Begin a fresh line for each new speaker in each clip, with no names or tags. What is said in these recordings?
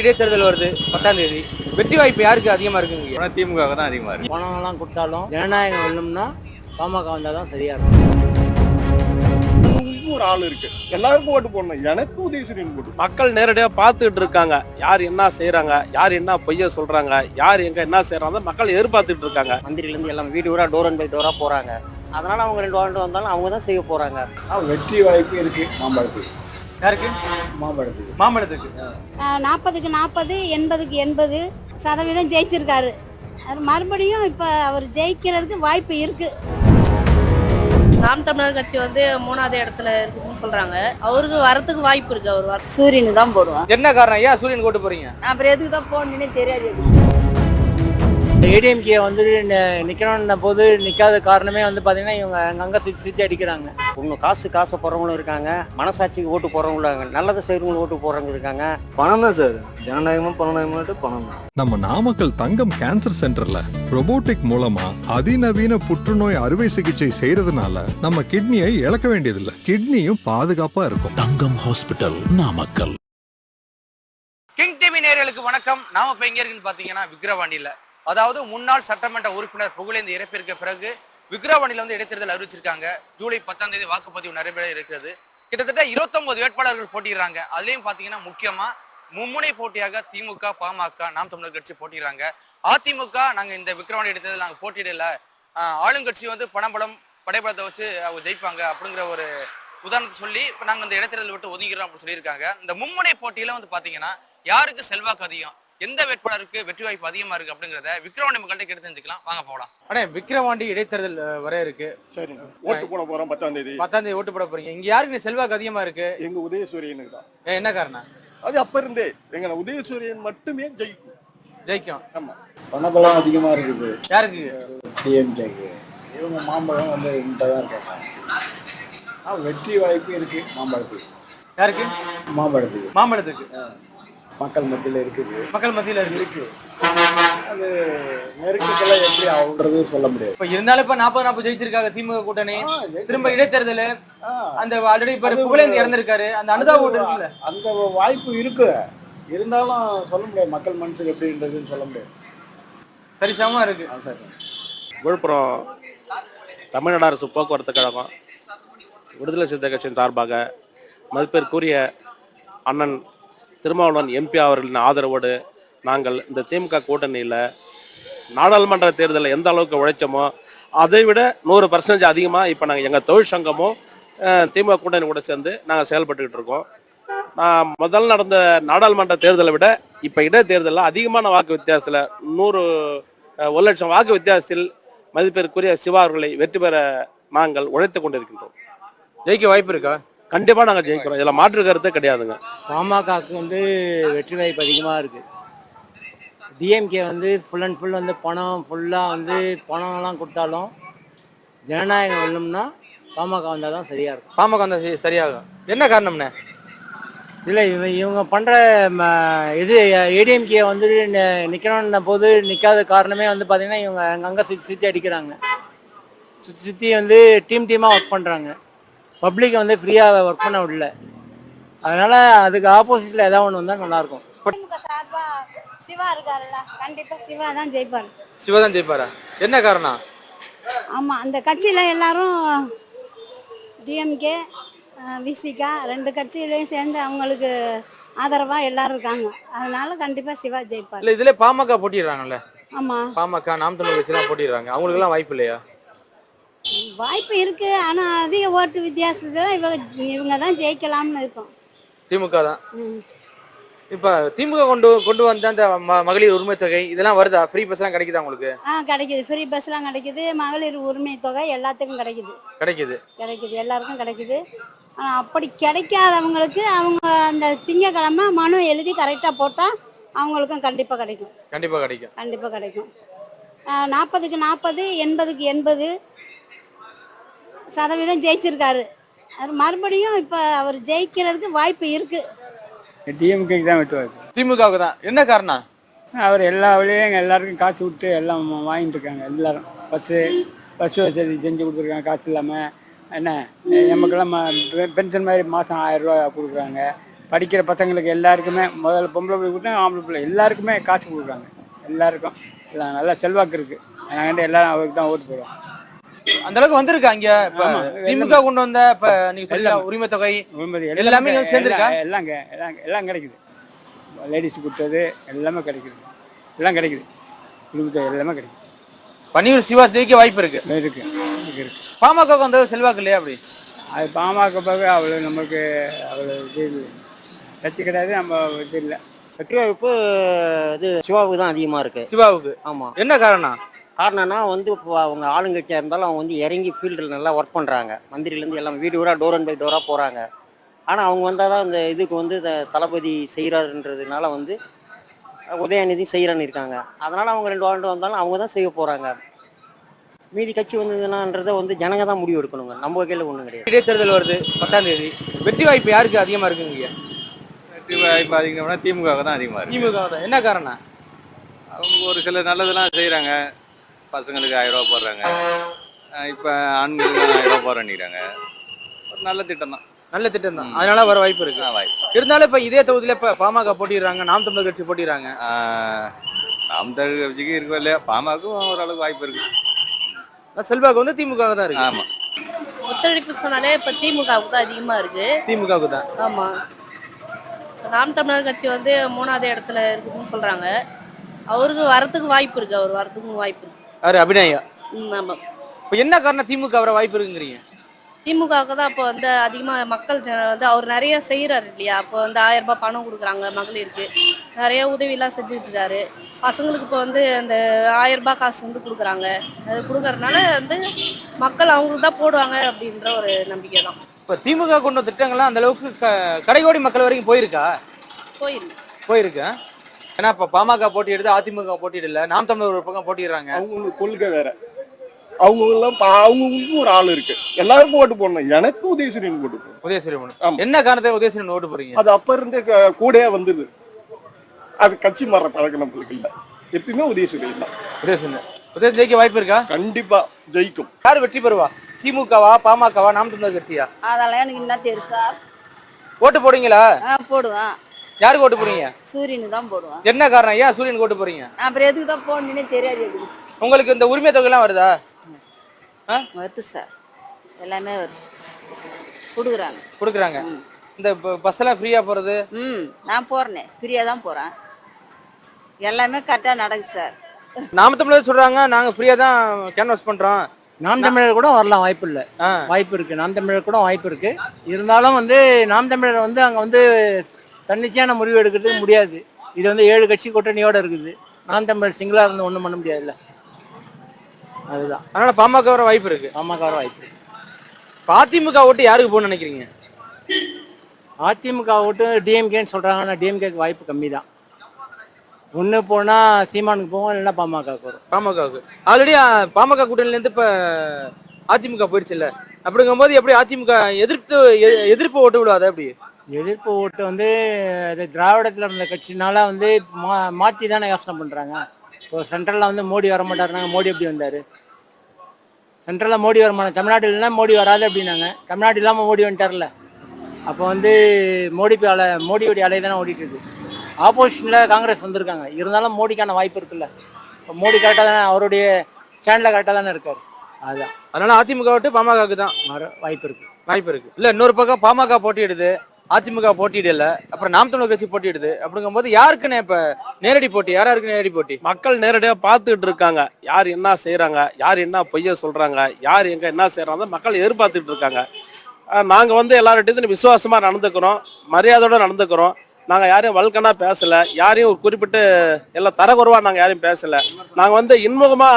இடைத்தேர்தல் வருது பத்தாம் தேதி. வெற்றி வாய்ப்பு யாருக்கு அதிகமா இருக்குங்க?
திமுக தான் அதிகமாக இருக்கு.
பணம்லாம் கொடுத்தாலும் ஜனநாயகம் வெல்லும்னா பாமக வந்தால் தான் சரியா இருக்கும்.
ஒரு ஆள் இருக்கு. எல்லாருக்கும் ஓட்டு போடணும். எனக்கு உதயசூரியன் போட்டு
மக்கள் நேரடியா பார்த்துட்டு இருக்காங்க. யார் என்ன செய்றாங்க யார் என்ன பொய்ய சொல்றாங்க யார் எங்க என்ன செய்யறாங்க மக்கள் எதிர்பார்த்துட்டு இருக்காங்க.
மந்திரிலேருந்து எல்லாம் வீடு வீடா டோர் அண்ட் பை டோரா போறாங்க. அதனால அவங்க ரெண்டு ஆண்டு வந்தாலும் அவங்க தான் செய்ய போறாங்க.
வெற்றி வாய்ப்பு இருக்கு மாம்பழத்துக்கு.
யாருக்கு?
மாம்பழத்துக்கு.
மாம்பழத்துக்கு.
நாற்பதுக்கு நாற்பது எண்பதுக்கு எண்பது சதவீதம் ஜெயிச்சிருக்காரு. மறுபடியும் இப்போ அவர் ஜெயிக்கிறதுக்கு வாய்ப்பு இருக்கு.
நாம் தமிழர் கட்சி வந்து மூணாவது இடத்துல இருக்குன்னு சொல்றாங்க. அவருக்கு வரத்துக்கு வாய்ப்பு இருக்கு அவர் வர
சூரியனு தான் போடுவான்.
என்ன காரணம் ஏன் சூரியன் கோட்டு போறீங்க?
அப்புறம் எதுக்கு தான் போகணுன்னே தெரியாது
ஏடிஎம்கே வந்து நிக்கணும்ன போது நிக்காத காரணமே வந்து பாத்தீங்கன்னா இவங்க அங்கங்க சித்தி சித்தி அடிக்கிறாங்க. இன்னும் காசு காசு போறவங்களும் இருக்காங்க. மனசாட்சிக்கு ஓட்டு போறவங்களும் இருக்காங்க. நல்லதை செய்யறவங்களும் ஓட்டு போறவங்க இருக்காங்க.
பணம் தான் சார். ஜனநாயகமும் பணநாயகமும் பணம் தான்.
நம்ம நாமக்கல் தங்கம் கேன்சர் சென்டர்ல robotic மூலமா அதிநவீன புற்றுநோய் அறுவை சிகிச்சை செய்யறதுனால நம்ம கிட்னியை இழக்க வேண்டியதில்லை. கிட்னியும் பாதுகாப்பா இருக்கும்.
Thangam hospital Namakkal.
King TV நேயர்களுக்கு வணக்கம். நாம இப்ப எங்க இருக்குன்னு பாத்தீங்கன்னா விக்கிரவாண்டியில. அதாவது முன்னாள் சட்டமன்ற உறுப்பினர் புகழேந்து இறப்பிற்கு பிறகு விக்ரவாணியில் வந்து இடைத்தேர்தல் அறிவிச்சிருக்காங்க. ஜூலை பத்தாம் தேதி வாக்குப்பதிவு நடைபெற இருக்கிறது. கிட்டத்தட்ட 29 வேட்பாளர்கள் போட்டிடுறாங்க அதுலயும் பாத்தீங்கன்னா முக்கியமா மும்முனை போட்டியாக திமுக பாமக நாம் தமிழர் கட்சி போட்டிடுறாங்க அதிமுக நாங்க இந்த விக்ரவாணி இடைத்தேர்தல் நாங்க போட்டியிடல. ஆளுங்கட்சி வந்து பணம்பலம் படைப்படத்தை வச்சு அவங்க ஜெயிப்பாங்க அப்படிங்கிற ஒரு உதாரணத்தை சொல்லி இப்போ நாங்கள் இந்த இடைத்தேர்தல் விட்டு ஒதுங்கிறோம் அப்படின்னு சொல்லியிருக்காங்க. இந்த மும்முனை போட்டியில வந்து பாத்தீங்கன்னா யாருக்கு செல்வாக்கு அதிகம்? எந்த வேட்பாளருக்கு வெற்றி வாய்ப்பு அதிகமா இருக்கு அப்படிங்கறத விக்ரவாண்டி மக்கள்கிட்ட கேட்டு தெரிஞ்சுக்கலாம். வாங்க போகலாம் அண்ணே விக்ரவாண்டி இடைத்தேர்தல் வர இருக்கு.
சரி ஓட்டு போட போறோம் பத்தாம் தேதி.
பத்தாம் தேதி ஓட்டு போட போறீங்க. இங்க யாருக்கு செல்வாக்கு அதிகமா இருக்கு?
எங்க உதயசூரியனுக்கு தான்.
என்ன காரணம்?
அது அப்ப இருந்தே. எங்க உதயசூரியன் மட்டுமே ஜெயிக்கும்.
ஜெயிக்கும்.
ஆமா.
பணபலம் அதிகமாக இருக்குது.
யாருக்கு?
டிஎம்கேக்கு. இவங்க மாம்பழம் வந்து தான் இருக்காங்க. ஆ வெற்றி வாய்ப்பு இருக்கு. மாம்பழத்துக்கு.
யாருக்கு?
மாம்பழத்துக்கு.
மாம்பழத்துக்கு.
மக்கள் மத்தியில் இருக்குது.
மக்கள் மத்தியில இருக்கு
இருக்கு. அது நெருக்கத்தில் எப்படி ஆகுன்றது சொல்ல முடியாது.
இப்ப இருந்தாலும் இப்ப நாற்பது நாற்பது ஜெயிச்சிருக்காங்க திமுக கூட்டணி. திரும்ப இடைத்தேர்தல். அந்த ஆல்ரெடி இப்ப புகழேந்தி இறந்திருக்காரு. அந்த அனுதாப ஓட்டு இருக்குல்ல
அந்த வாய்ப்பு இருக்கு. இருந்தாலும் சொல்ல முடியாது மக்கள் மனசுக்கு எப்படின்றதுன்னு சொல்ல முடியாது.
சரிசமமா இருக்கு.
ஆ, சரி.
விழுப்புரம் தமிழ்நாடு அரசு போக்குவரத்து கழகம் விடுதலை சிறுத்தை கட்சியின் சார்பாக மதிப்பிற்குரிய அண்ணன் திருமாவளவன் எம்பி அவர்களின் ஆதரவோடு நாங்கள் இந்த திமுக கூட்டணியில் நாடாளுமன்ற தேர்தலில் எந்த அளவுக்கு உழைச்சோமோ அதை விட நூறு பர்சன்டேஜ் அதிகமாக இப்போ நாங்கள் எங்கள் தொழிற்சங்கமும் திமுக கூட்டணி கூட சேர்ந்து நாங்கள் செயல்பட்டுக்கிட்டு இருக்கோம். நான் முதல் நடந்த நாடாளுமன்ற தேர்தலை விட இப்போ இடைத்தேர்தலில் அதிகமான வாக்கு வித்தியாசத்தில் நூறு ஒரு லட்சம் வாக்கு வித்தியாசத்தில் மதிப்பிற்குரிய சிவா அவர்களை வெற்றி பெற நாங்கள் உழைத்து கொண்டிருக்கின்றோம்.
ஜெயிக்க வாய்ப்பு இருக்கா?
கண்டிப்பா நாங்க ஜெயிக்கிறோம். இதுல மாற்று கருத்தே கிடையாதுங்க.
பாமகக்கு வந்து வெற்றி வாய்ப்பு அதிகமா இருக்கு. டிஎம்கே வந்து ஃபுல் அண்ட் ஃபுல் வந்து பணம் ஃபுல்லாக வந்து பணம்லாம் கொடுத்தாலும் ஜனநாயகம் வெல்லும்னா பாமக வந்தால் தான் சரியா இருக்கும்.
பாமக வந்தா சரி- சரியாகும். என்ன காரணம்ண்ணே?
இல்லை இவ இவங்க பண்ணுற இது ஏடிஎம்கே வந்து நி- நிக்கணும்ன போது நிற்காத காரணமே வந்து பார்த்தீங்கன்னா இவங்க அங்கங்கே சுற்றி சுற்றி அடிக்கிறாங்க. சுற்றி சுற்றி வந்து டீம் டீமாக ஒர்க் பண்ணுறாங்க பப்ளிக்கை வந்து ஃப்ரீயாக ஒர்க் பண்ண விடல. அதனால் அதுக்கு ஆப்போசிட்டில் ஏதாவது ஒன்று வந்தால் நல்லாயிருக்கும்
சிவா இருக்காருல்ல கண்டிப்பா சிவா தான் ஜெயிப்பார்.
சிவதான் ஜெயிப்பாரா? என்ன காரணம்?
ஆமா அந்த கட்சியில எல்லாரும் டிஎம்கே விசிகா ரெண்டு கட்சியிலையும் சேர்ந்து அவங்களுக்கு ஆதரவா எல்லாரும் இருக்காங்க. அதனால கண்டிப்பா சிவா ஜெயிப்பார்.
இல்ல இதுல பாமக போட்டிடுறாங்கல்ல?
ஆமா.
பாமக நாம் தமிழ் கட்சி எல்லாம் போட்டிடுறாங்க. அவங்களுக்கு எல்லாம் வாய்ப்பு இல்லையா?
வாய்ப்பு இருக்கு ஆனா அதிக ஓட்டு வித்தியாசத்துல இவங்க இவங்க தான் ஜெயிக்கலாம்னு இருக்கும்.
திமுக தான். இப்ப திமுக கொண்டு கொண்டு வந்த அந்த ம- மகளிர் உரிமை தொகை இதெல்லாம் வருதா? ஃப்ரீ பஸ் எல்லாம் கிடைக்குதா உங்களுக்கு?
ஆ கிடைக்குது. ஃப்ரீ பஸ்லாம் கிடைக்குது. மகளிர் உரிமை தொகை எல்லாத்துக்கும் கிடைக்குது.
கிடைக்குது.
கிடைக்குது. எல்லாருக்கும் கிடைக்குது. அப்படி கிடைக்காதவங்களுக்கு அவங்க அந்த திங்கக்கிழமை மனு எழுதி கரெக்டாக போட்டால் அவங்களுக்கும் கண்டிப்பாக கிடைக்கும்.
கண்டிப்பா கிடைக்கும்.
கண்டிப்பாக கிடைக்கும். நாற்பதுக்கு நாற்பது எண்பதுக்கு எண்பது சதவீதம் ஜெயிச்சிருக்காரு. அது மறுபடியும் இப்போ அவர் ஜெயிக்கிறதுக்கு வாய்ப்பு இருக்குது
டிஎம்கேக்கு தான் வாய்ப்பு
திமுகவுக்கு தான். என்ன காரணம்?
அவர் எல்லா வழியும் எங்கள் எல்லாருக்கும் காசு விட்டு எல்லாம் வாங்கிட்டு இருக்காங்க. எல்லாரும். பஸ்ஸு பஸ் வசதி செஞ்சு கொடுத்துருக்காங்க. காசு இல்லாமல் என்ன? நமக்கெல்லாம் பென்ஷன் மாதிரி மாதம் ஆயிரம் ரூபா கொடுக்குறாங்க.
படிக்கிற பசங்களுக்கு எல்லாருக்குமே முதல்ல பொம்பளை பிள்ளை கொடுத்தா ஆம்பளை பிள்ளை. எல்லாருக்குமே காசு கொடுக்குறாங்க. எல்லாருக்கும். நல்லா செல்வாக்கு இருக்கு. அதனால எல்லாரும் அவருக்கு தான் ஓட்டு போடுவோம்
அந்த அளவுக்கு வந்திருக்கா இங்க? இப்ப
ஆமா.
திமுக கொண்டு வந்த இப்ப நீங்க சொல்ல. உரிமை தொகை எல்லாமே சேர்ந்திருக்கா?
எல்லாம் எல்லாம் இங்க- எல்லாம் எல்லாம் கிடைக்குது. லேடிஸ் கொடுத்தது எல்லாமே கிடைக்குது. எல்லாம் கிடைக்குது. குடும்பத்தை எல்லாமே கிடைக்குது.
பன்னீர் சிவா ஜெயிக்க வாய்ப்பு இருக்கு.
இருக்கு இருக்கு இருக்கு.
பாமக வந்து செல்வாக்கு இல்லையா அப்படி?
அது பாமக பார்க்க அவ்வளோ நமக்கு அவ்வளோ இது இல்லை. கட்சி கிடையாது நம்ம இது இல்லை.
வெற்றி வாய்ப்பு இது சிவாவுக்கு தான் அதிகமாக இருக்கு.
சிவாவுக்கு?
ஆமாம்
என்ன காரணம்?
காரணம்னா வந்து இப்போ அவங்க ஆளுங்கட்சியாக இருந்தாலும் அவங்க வந்து இறங்கி ஃபீல்டில் நல்லா ஒர்க் பண்ணுறாங்க மந்திரிலேருந்து எல்லாம் வீடு வீடாக டோர் அண்ட் பை டோராக போகிறாங்க ஆனால் அவங்க வந்தால் தான் இந்த இதுக்கு வந்து இந்த தளபதி செய்கிறாருன்றதுனால வந்து உதயநிதி செய்கிறான்னு இருக்காங்க. அதனால் அவங்க ரெண்டு ஆண்டு வந்தாலும் அவங்க தான் செய்ய போகிறாங்க மீதி கட்சி வந்ததுனான்றதை வந்து ஜனங்க தான் முடிவு எடுக்கணுங்க. நம்ம கையில் ஒன்றும் கிடையாது.
இடைத்தேர்தல் வருது பத்தாம் தேதி. வெற்றி வாய்ப்பு யாருக்கு அதிகமா இருக்குங்க
வெற்றி வாய்ப்பு அதிகம்னா திமுக தான் அதிகமாக இருக்கு.
திமுக தான். என்ன காரணம்?
அவங்க ஒரு சில நல்லதெல்லாம் செய்கிறாங்க பசங்களுக்கு ஆயிரம் ரூபா போடுறாங்க. இப்போ ஆண்களுக்கு ஆயிரம் ரூபா போடுறேன்னுறாங்க ஒரு நல்ல திட்டம் தான்.
நல்ல திட்டம் தான். அதனால வர வாய்ப்பு இருக்கு.
வாய்ப்பு
இருந்தாலும் இப்ப இதே தொகுதியில இப்ப பாமக போட்டிடுறாங்க நாம் தமிழர் கட்சி போட்டிடுறாங்க.
நாம் தமிழ் கட்சிக்கு இருக்கோ இல்லையா பாமகக்கும் ஓரளவுக்கு வாய்ப்பு இருக்கு.
செல்வாக்கு வந்து திமுக தான் இருக்கு.
ஆமாம்
ஒத்துழைப்பு சொன்னாலே இப்ப திமுகவுக்கு தான் அதிகமா இருக்கு.
திமுகவுக்கு தான்.
ஆமா. நாம் தமிழர் கட்சி வந்து மூணாவது இடத்துல இருக்குதுன்னு சொல்றாங்க. அவருக்கு வரத்துக்கு வாய்ப்பு இருக்கு அவர் வரத்துக்கும் வாய்ப்பு
யாரு? அபிநயா?
ம், ஆமா.
இப்ப என்ன காரணம் திமுக வர வாய்ப்பு இருக்குங்கிறீங்க?
திமுகவுக்கு தான் அப்போ வந்து அதிகமா மக்கள் ஜன வந்து அவர் நிறைய செய்யறாரு இல்லையா? அப்போ வந்து ஆயிரம் ரூபாய் பணம் கொடுக்குறாங்க மகளிருக்கு. நிறைய உதவியெல்லாம் செஞ்சுட்டு இருக்காரு பசங்களுக்கு இப்போ வந்து அந்த ஆயிரம் ரூபாய் காசு வந்து கொடுக்குறாங்க. அது கொடுக்கறதுனால வந்து மக்கள் அவங்களுக்கு தான் போடுவாங்க அப்படின்ற ஒரு நம்பிக்கை தான்.
இப்ப திமுக கொண்ட திட்டங்கள்லாம் அந்த அளவுக்கு க- கடைகோடி மக்கள் வரைக்கும் போயிருக்கா?
போயிருக்கு.
போயிருக்கு? ஏன்னா இப்ப பாமக போட்டியிடுது அதிமுக போட்டியிடல. நாம் தமிழர் ஒரு பக்கம் போட்டிடுறாங்க
அவங்களுக்கு கொள்கை வேற. அவங்க எல்லாம் பா- அவங்களுக்கும் ஒரு ஆள் இருக்கு. எல்லாருக்கும் ஓட்டு போடணும். எனக்கு உதயசூரியன் ஓட்டு போடணும்.
உதயசூரியன்
ஆமா.
என்ன காரணத்தை உதயசூரியன் ஓட்டு போறீங்க
அது அப்ப இருந்தே க- கூடயே வந்துருது அது கட்சி மாற பழக்கம் நம்மளுக்கு இல்ல. எப்பயுமே உதயசூரியன் தான்.
உதயசூரியன். உதய ஜெயிக்க வாய்ப்பு இருக்கா?
கண்டிப்பா ஜெயிக்கும்.
யார் வெற்றி பெறுவா? திமுகவா பாமகவா நாம் தமிழர் கட்சியா?
அதெல்லாம் எனக்கு என்ன தெரியும் சார்.
ஓட்டு போடுறீங்களா
ஆ போடுவேன்.
யாருக்கு ஓட்டு போடுறீங்க?
சூரியனுக்கு தான் போடுவேன்.
என்ன காரணம்? ஏன் சூரியனுக்கு ஓட்டு போறீங்க
அப்புறம் எதுக்கு தான் போடணுன்னே தெரியாது எனக்கு
உங்களுக்கு இந்த உரிமை தொகை எல்லாம் வருதா
வருது சார். எல்லாமே வருது. கொடுக்குறாங்க.
கொடுக்குறாங்க. இந்த பஸ் எல்லாம் ஃப்ரீயா போறது
ம் நான் போறேனே ஃப்ரீயாக தான் போகிறேன் எல்லாமே கரெக்டாக நடக்குது சார்.
நாம தமிழர் சொல்றாங்க நாங்க ஃப்ரீயா தான் கேன்வாஸ் பண்றோம்.
நாம் தமிழர் கூட வரலாம் வாய்ப்பு இல்லை.
ஆ.
வாய்ப்பு இருக்கு. நாம் தமிழர் கூட வாய்ப்பு இருக்கு. இருந்தாலும் வந்து நாம் தமிழர் வந்து அங்க வந்து தன்னிச்சையான முடிவு எடுக்கிறதுக்கு முடியாது. இது வந்து ஏழு கட்சி கூட்டணியோட இருக்குது. நாம் தமிழர் சிங்கிளா இருந்து ஒண்ணும் பண்ண முடியாதுல்ல. அதுதான்.
அதனால பாமக வர வாய்ப்பு இருக்கு.
பாமக வர வாய்ப்பு இருக்கு.
இப்ப அதிமுக ஓட்டு யாருக்கு போகணும்னு நினைக்கிறீங்க?
அதிமுக ஓட்டு டிஎம்கேன்னு சொல்றாங்க. ஆனால் டிஎம்கேக்கு வாய்ப்பு கம்மி தான் ஒன்று போனால் சீமானுக்கு போவோம் இல்லைன்னா பாமகவுக்கு வரும்.
பாமகவுக்கு. ஆல்ரெடி பாமக கூட்டணில இருந்து இப்ப அதிமுக போயிடுச்சு இல்ல அப்படிங்கும்போது எப்படி அதிமுக எதிர்த்து எதிர்ப்பு ஓட்டு விடாது அப்படி
எதிர்ப்பு ஓட்டு வந்து இது திராவிடத்தில் இருந்த கட்சினால வந்து மா மாற்றி தானே யோசனை பண்ணுறாங்க இப்போ சென்ட்ரலில் வந்து மோடி வர மாட்டாருனாங்க மோடி எப்படி வந்தார்? சென்ட்ரலில் மோடி வர மாட்டாங்க தமிழ்நாடு இல்லைன்னா மோடி வராது அப்படின்னாங்க. தமிழ்நாடு இல்லாமல் மோடி வந்துட்டார்ல. அப்போ வந்து மோடி அலை மோடியோடைய அலை தானே ஓடிட்டு இருக்கு ஆப்போசிஷனில் காங்கிரஸ் வந்திருக்காங்க. இருந்தாலும் மோடிக்கான வாய்ப்பு இருக்குல்ல. இப்போ மோடி கரெக்டாக தானே அவருடைய ஸ்டாண்டில் கரெக்டாக தானே இருக்கார். அதுதான்
அதனால அதிமுக ஓட்டு பாமகவுக்கு தான்
வர வாய்ப்பு இருக்கு.
வாய்ப்பு இருக்கு. இல்ல இன்னொரு பக்கம் பாமக போட்டியிடுது. அதிமுக போட்டியிடல அப்புறம் நாம் தமிழர் கட்சி போட்டியிடுது. அப்படிங்கும்போது யாருக்குன்னு இப்ப நேரடி போட்டி? யாரா இருக்கு நேரடி போட்டி?
மக்கள் நேரடியா பார்த்துட்டு இருக்காங்க. யார் என்ன செய்யறாங்க யார் என்ன பொய்ய சொல்றாங்க? யார் எங்க என்ன செய்யறாங்க மக்கள் எதிர்பார்த்துட்டு இருக்காங்க. நாங்க வந்து எல்லார்கிட்டையும் விசுவாசமா நடந்துக்கிறோம். மரியாதையோட நடந்துக்கிறோம். நாங்க யாரையும் வல்கனா பேசல. யாரையும் ஒரு குறிப்பிட்டு எல்லாம் தரக்குறைவா நாங்க யாரையும் பேசல. நாங்க வந்து இன்முகமா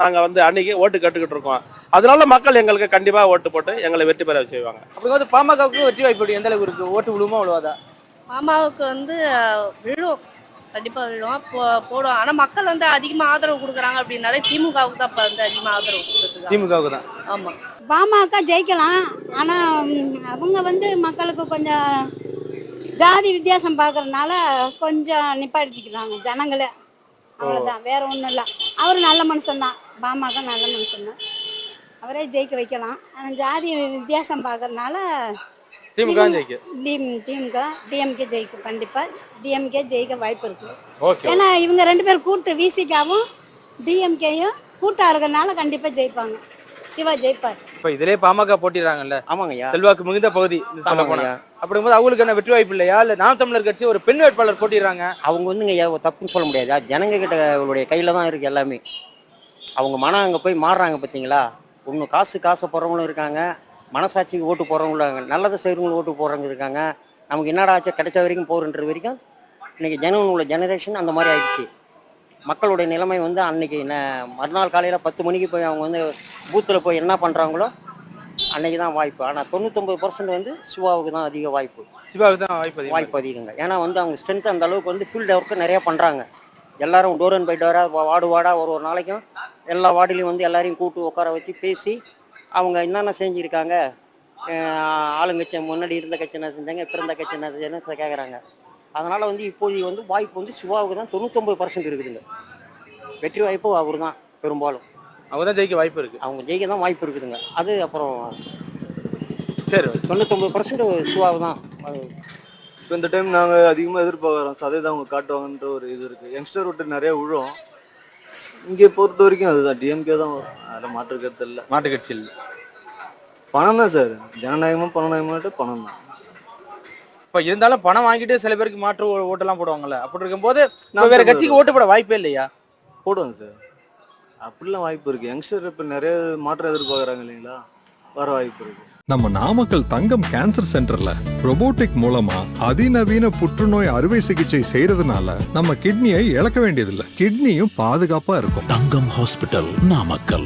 நாங்க வந்து அன்னைக்கு ஓட்டு கேட்டுக்கிட்டு இருக்கோம். அதனால மக்கள் எங்களுக்கு கண்டிப்பா ஓட்டு போட்டு எங்களை வெற்றி பெற செய்வாங்க.
அப்படிங்கும்போது பாமகவுக்கு வெற்றி வாய்ப்பு? எந்த அளவுக்கு இருக்கு? ஓட்டு விழுமா விழுவாதா?
மாமாவுக்கு வந்து விழும். கண்டிப்பா விழும். போ போடுவோம் ஆனா மக்கள் வந்து அதிகமா ஆதரவு கொடுக்குறாங்க அப்படின்னாலே திமுகவுக்கு தான் இப்ப வந்து அதிகமா ஆதரவு கொடுத்துருக்காங்க
திமுகவுக்கு தான்.
ஆமா.
பாமக ஜெயிக்கலாம். ஆனால் அவங்க வந்து மக்களுக்கு கொஞ்சம் ஜாதி வித்தியாசம் பார்க்கறதுனால கொஞ்சம் நிப்பாட்டிக்கிறாங்க ஜனங்களே. அவ்வளோதான் வேற ஒன்றும் இல்லை. அவர் நல்ல மனுஷன்தான். பாமக நல்ல மனுஷன்தான். அவரே ஜெயிக்க வைக்கலாம். ஆனால் ஜாதி வித்தியாசம் பார்க்கறதுனால
திமுக
திமுக டிஎம்கே ஜெயிக்கும். கண்டிப்பா டிஎம்கே ஜெயிக்க வாய்ப்பு இருக்கு.
ஓகே
ஏன்னா இவங்க ரெண்டு பேரும் கூட்டு விசிகாவும் டிஎம்கேயும் கூட்டா இருக்கறனால கண்டிப்பா ஜெயிப்பாங்க. சிவா ஜெயிப்பார்.
இப்ப இதுலயே பாமக போட்டிடுறாங்கல்ல.
ஆமாங்கய்யா.
செல்வாக்கு மிகுந்த பகுதி. சொல்ல போனா அப்படிங்கும்போது அவங்களுக்கு என்ன வெற்றி வாய்ப்பு இல்லையா? இல்லை நாம் தமிழர் கட்சி ஒரு பெண் வேட்பாளர் போட்டிடுறாங்க.
அவங்க வந்துங்க ஐயா தப்புன்னு சொல்ல முடியாது. ஜனங்க கிட்ட அவங்களுடைய கையில் தான் இருக்குது எல்லாமே. அவங்க மனம் அங்கே போய் மாறுறாங்க பார்த்தீங்களா ஒன்று காசு காசு போடுறவங்களும் இருக்காங்க. மனசாட்சிக்கு ஓட்டு போகிறவங்களும் நல்லதை செய்கிறவங்களும் ஓட்டு போடுறவங்க இருக்காங்க. நமக்கு என்னடா ஆச்சு? கிடைச்ச வரைக்கும் போகிறன்ற வரைக்கும் இன்னைக்கு ஜனம் உள்ள ஜெனரேஷன் அந்த மாதிரி ஆயிடுச்சு. மக்களுடைய நிலைமை வந்து அன்னைக்கு என்ன மறுநாள் காலையில் பத்து மணிக்கு போய் அவங்க வந்து பூத்தில் போய் என்ன பண்ணுறாங்களோ அன்னைக்கு தான் வாய்ப்பு. ஆனால் தொண்ணூத்தொம்பது பர்சன்ட் வந்து சிவாவுக்கு தான் அதிக வாய்ப்பு.
சிவாவுக்கு தான் வாய்ப்பு
வாய்ப்பு அதிகங்க. ஏன்னா வந்து அவங்க ஸ்ட்ரென்த் அந்த அளவுக்கு வந்து ஃபீல்டு ஒர்க்கு நிறைய பண்ணுறாங்க எல்லாரும் டோர் அண்ட் பை டோராக வார்டு வார்டாக ஒரு ஒரு நாளைக்கும் எல்லா வார்டுலையும் வந்து எல்லாரையும் கூட்டு உட்கார வச்சு பேசி அவங்க என்னென்ன செஞ்சுருக்காங்க ஆளுங்கட்சி முன்னாடி இருந்த கட்சி என்ன செஞ்சாங்க இப்போ இருந்த கட்சி என்ன செஞ்சாங்க கேட்குறாங்க அதனால் வந்து இப்போதைக்கு வந்து வாய்ப்பு வந்து சிவாவுக்கு தான் தொண்ணூத்தொம்பது பர்சன்ட் இருக்குதுங்க. வெற்றி வாய்ப்பு அவர் தான் பெரும்பாலும்.
அவங்க தான் ஜெயிக்க வாய்ப்பு இருக்கு.
அவங்க ஜெயிக்க தான் வாய்ப்பு இருக்குதுங்க. அது அப்புறம்
சரி.
தொண்ணூத்தொம்பது பர்சன்ட் சிவாவு தான். அது
இப்போ இந்த டைம் நாங்கள் அதிகமாக எதிர்பார்க்குறோம் சதை தான் அவங்க காட்டுவாங்கன்ற ஒரு இது இருக்குது யங்ஸ்டர் விட்டு நிறைய விழும். இங்கே பொறுத்த வரைக்கும் அதுதான். டிஎம்கே தான் வரும். அதில் மாற்று கருத்து இல்லை.
மாட்டு கட்சியில்
பணம் தான் சார். ஜனநாயகமும் பணநாயகமாட்டு பணம் தான்.
இப்ப இருந்தாலும் பணம் வாங்கிட்டு சில பேருக்கு மாற்று ஓ- ஓட்டெல்லாம் போடுவாங்கல்ல. அப்படி இருக்கும்போது வேற. கட்சிக்கு ஓட்டு போட வாய்ப்பே இல்லையா?
போடுவாங்க சார். அப்படிலாம் வாய்ப்பு இருக்குது யங்ஸ்டர் இப்போ நிறைய மாற்றம் எதிர்பார்க்குறாங்க இல்லைங்களா? வர வாய்ப்பு இருக்குது
நம்ம நாமக்கல் தங்கம் கேன்சர் சென்டர்ல robotic மூலமா அதிநவீன புற்றுநோய் அறுவை சிகிச்சை செய்யறதுனால நம்ம கிட்னியை இழக்க வேண்டியதில்லை. கிட்னியும் பாதுகாப்பா இருக்கும்.
தங்கம் ஹாஸ்பிட்டல் நாமக்கல்.